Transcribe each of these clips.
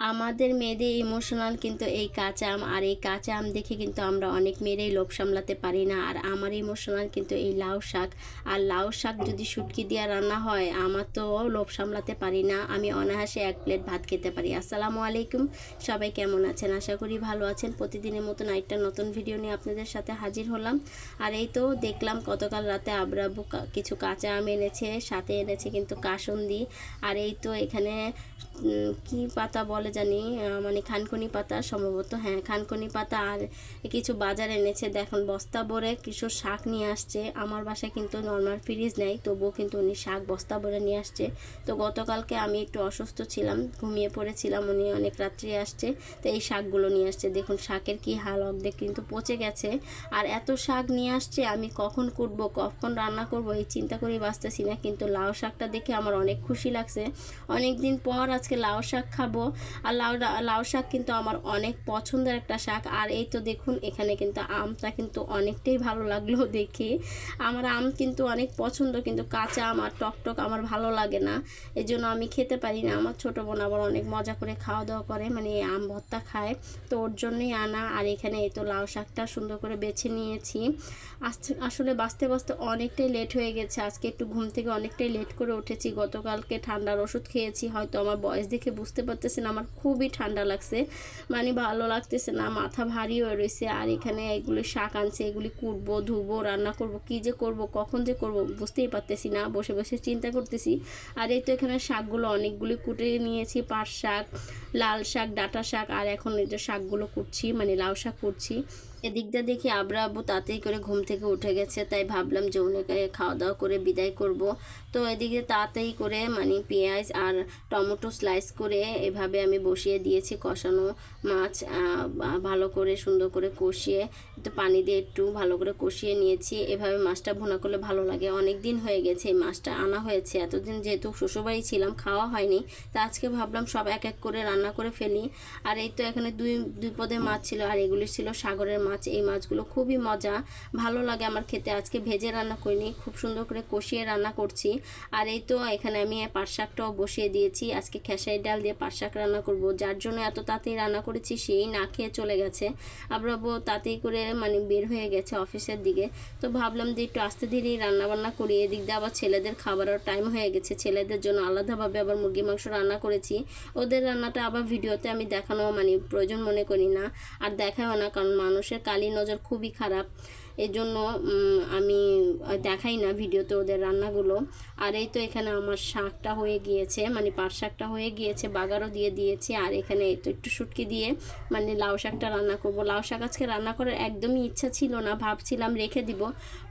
আমাদের মেয়েদের ইমোশনাল কিন্তু এই কাঁচা আম আর এই কাঁচা আম দেখে কিন্তু আমরা অনেক মেয়েরাই লোভ সামলাতে পারি না। আর আমার ইমোশনাল কিন্তু এই লাউ শাক। আর লাউ শাক যদি শুটকি দিয়ে রান্না হয়, আমার তো লোভ সামলাতে পারি না। আমি অনায়াসে এক প্লেট ভাত খেতে পারি। আসসালামু আলাইকুম। সবাই কেমন আছেন? আশা করি ভালো আছেন। প্রতিদিনের মতন একটা নতুন ভিডিও নিয়ে আপনাদের সাথে হাজির হলাম। আর এই তো দেখলাম গতকাল রাতে আবরাবু কিছু কাঁচা আম এনেছে, সাথে এনেছে কিন্তু কাসন্দি। আর এই তো এখানে কি পাতা বলে জানি মানে খানকনি পাতা সম্ভবত হ্যাঁ খানকনি পাতা আর কিছু বাজার এনেছে। দেখুন, বস্তা ভরে কিছু শাক নিয়ে আসছে। আমার বাসায় কিন্তু নর্মাল ফ্রিজ নেই, তবুও কিন্তু উনি শাক বস্তা ভরে নিয়ে আসছে। তো গতকালকে আমি একটু অসুস্থ ছিলাম, ঘুমিয়ে পড়েছিলাম, উনি অনেক রাত্রি আসছে, তো এই শাকগুলো নিয়ে আসছে। দেখুন, শাকের কি হাল, অর্ধেক কিন্তু পচে গেছে। আর এত শাক নিয়ে আসছে, আমি কখন কুটবো কখন রান্না করব, এই চিন্তা করেই বাঁচতেছি না। কিন্তু লাউ শাকটা দেখে আমার অনেক খুশি লাগছে। অনেক দিন পর আজকে লাউ শাক খাব। আর লাউ লাউ শাক কিন্তু আমার অনেক পছন্দের একটা শাক। আর এই তো দেখুন, এখানে কিন্তু আমটা কিন্তু অনেকটাই ভালো লাগল দেখে। আমার আম কিন্তু অনেক পছন্দ, কিন্তু কাঁচা আম আর টক টক আমার ভালো লাগে না। এই জন্য আমি খেতে পারি না। আমার ছোটো বোন আবার অনেক মজা করে খাওয়া দাওয়া করে মানে আম ভর্তা খায়। তো ওর জন্যই আনা। আর এখানে এই তো লাউ শাকটা সুন্দর করে বেছে নিয়েছি। আস- আসলে বাঁচতে বাঁচতে অনেকটাই লেট হয়ে গেছে। আজকে একটু ঘুম থেকে অনেকটাই লেট করে উঠেছি। গতকালকে ঠান্ডার ওষুধ খেয়েছি। হয়তো আমার বয়স দেখে বুঝতে পারতেছেন, আমার খুবই ঠান্ডা লাগছে। মানে ভালো লাগতেছে না, মাথা ভারী হয়ে রয়েছে। আর এখানে এগুলো শাক আনছে, এগুলি কুটবো, ধুবো, রান্না করব, কি যে করব, কখন যে করব বুঝতেই পারতেছি না, বসে বসে চিন্তা করতেছি। আর এই তো এখানে শাকগুলো অনেকগুলি কুটে নিয়েছি, পাট শাক লাল শাক, ডাঁটা শাক আর এখন এই যে শাকগুলো কুটছি মানে লাউ শাক কুটছি এদিকটা দেখি আবরা আব্বু তাড়াতাড়ি করে ঘুম থেকে উঠে গেছে, তাই ভাবলাম যে ওনাকে খাওয়া দাওয়া করে বিদায় করব। তো এদিকে তাড়াতাড়ি করে মানে পেঁয়াজ আর টমেটো স্লাইস করে এভাবে আমি বসিয়ে দিয়েছি কষানো মাছ ভালো করে সুন্দর করে কষিয়ে, একটু পানি দিয়ে একটু ভালো করে কষিয়ে নিয়েছি। এভাবে মাছটা ভুনা করলে ভালো লাগে। অনেক দিন হয়ে গেছে এই মাছটা আনা হয়েছে। এতদিন যেহেতু শ্বশুরবাড়ি ছিলাম, খাওয়া হয়নি। তা আজকে ভাবলাম সব এক এক করে রান্না করে ফেলি। আর এই তো এখানে দুই দুই পদের মাছ ছিল, আর এগুলি ছিল সাগরের মাছ। এই মাছগুলো খুবই মজা। ভালো লাগে আমার খেতে। আজকে ভেজে রান্না করিনি, খুব সুন্দর করে কষিয়ে রান্না করছি। আর এই তো এখানে আমি পাট শাকটাও বসিয়ে দিয়েছি। আজকে খেসারি ডাল দিয়ে পাট শাক রান্না করব। যার জন্য এত তাড়াতাড়ি রান্না করেছি, সেই না খেয়ে চলে গেছে। আবরাবো তাড়াতাড়ি করে মানে বের হয়ে গেছে অফিসের দিকে। তো ভাবলাম যে একটু আস্তে ধীরেই রান্না বান্না করি। এদিক দিয়ে আবার ছেলেদের খাবারও টাইম হয়ে গেছে। ছেলেদের জন্য আলাদাভাবে আবার মুরগি মাংস রান্না করেছি। ওদের রান্নাটা আবার ভিডিওতে আমি দেখানো মানে প্রয়োজন মনে করি না। আর দেখায়ও না, কারণ মানুষের কালি নজর খুবই খারাপ। এই জন্য আমি দেখাই না ভিডিওতে ওদের রান্নাগুলো। আর এই তো এখানে আমার শাকটা হয়ে গিয়েছে মানে পাট শাকটা হয়ে গিয়েছে, বাগারও দিয়ে দিয়েছি। আর এখানে এই তো একটু শুটকি দিয়ে মানে লাউ শাকটা রান্না করব। লাউ শাক আজকে রান্না করার একদমই ইচ্ছা ছিল না, ভাবছিলাম রেখে দিব।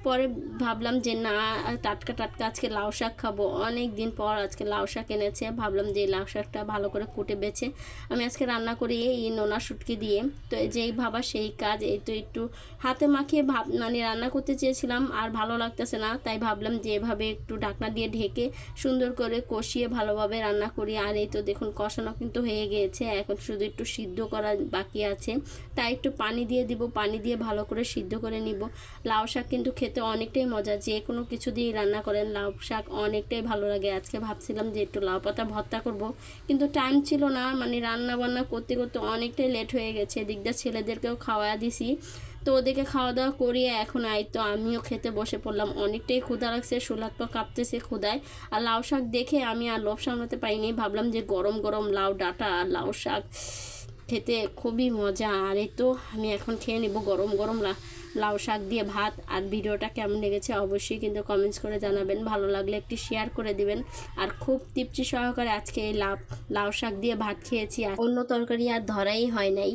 পরে ভাবলাম যে, না, টাটকা টাটকা আজকে লাউ শাক খাব। অনেক দিন পর আজকে লাউ শাক এনেছে। ভাবলাম যে লাউ শাকটা ভালো করে কুটে বেছে আমি আজকে রান্না করি এই নোনা শুটকি দিয়ে। তো যেই ভাবা সেই কাজ, এই তো একটু হাতে মাখিয়ে ভাব মানে রান্না করতে চেয়েছিলাম আর ভালো লাগতেছে না, তাই ভাবলাম যে এভাবে একটু ঢাকনা দিয়ে ঢেকে সুন্দর করে কষিয়ে ভালোভাবে রান্না করি। আর এই তো দেখুন, কষানো কিন্তু হয়ে গিয়েছে, এখন শুধু একটু সিদ্ধ করা বাকি আছে। তাই একটু পানি দিয়ে দিব, পানি দিয়ে ভালো করে সিদ্ধ করে নিব। লাউ শাক কিন্তু খেতে অনেকটাই মজা, যে কোনো কিছু দিয়ে রান্না করেন, লাউ শাক অনেকটাই ভালো লাগে। আজকে ভাবছিলাম যে একটু লাউ পাতা ভর্তা করব, কিন্তু টাইম ছিল না মানে রান্না বান্না করতে করতে অনেকটাই লেট হয়ে গেছে। এদিকটা ছেলেদেরকেও খাওয়া দিছি। তো ওদেরকে খাওয়া দাওয়া করিয়ে এখন আই তো আমিও খেতে বসে পড়লাম। অনেকটাই ক্ষুধা লাগছে সোলাত পা কাঁপতেছে ক্ষুধায়। আর লাউ শাক দেখে আমি আর লোভ সামলাতে পারিনি। ভাবলাম যে গরম গরম লাউ, ডাঁটা আর লাউ শাক খেতে খুবই মজা। আর এই তো আমি এখন খেয়ে নেব গরম গরম লাউ শাক দিয়ে ভাত। আর ভিডিওটা কেমন লেগেছে অবশ্যই কিন্তু কমেন্টস করে জানাবেন। ভালো লাগলে একটি শেয়ার করে দিবেন। আর খুব তৃপ্তি সহকারে আজকে এই লাউ লাউ শাক দিয়ে ভাত খেয়েছি। আর অন্য তরকারি আর ধরাই হয় নাই।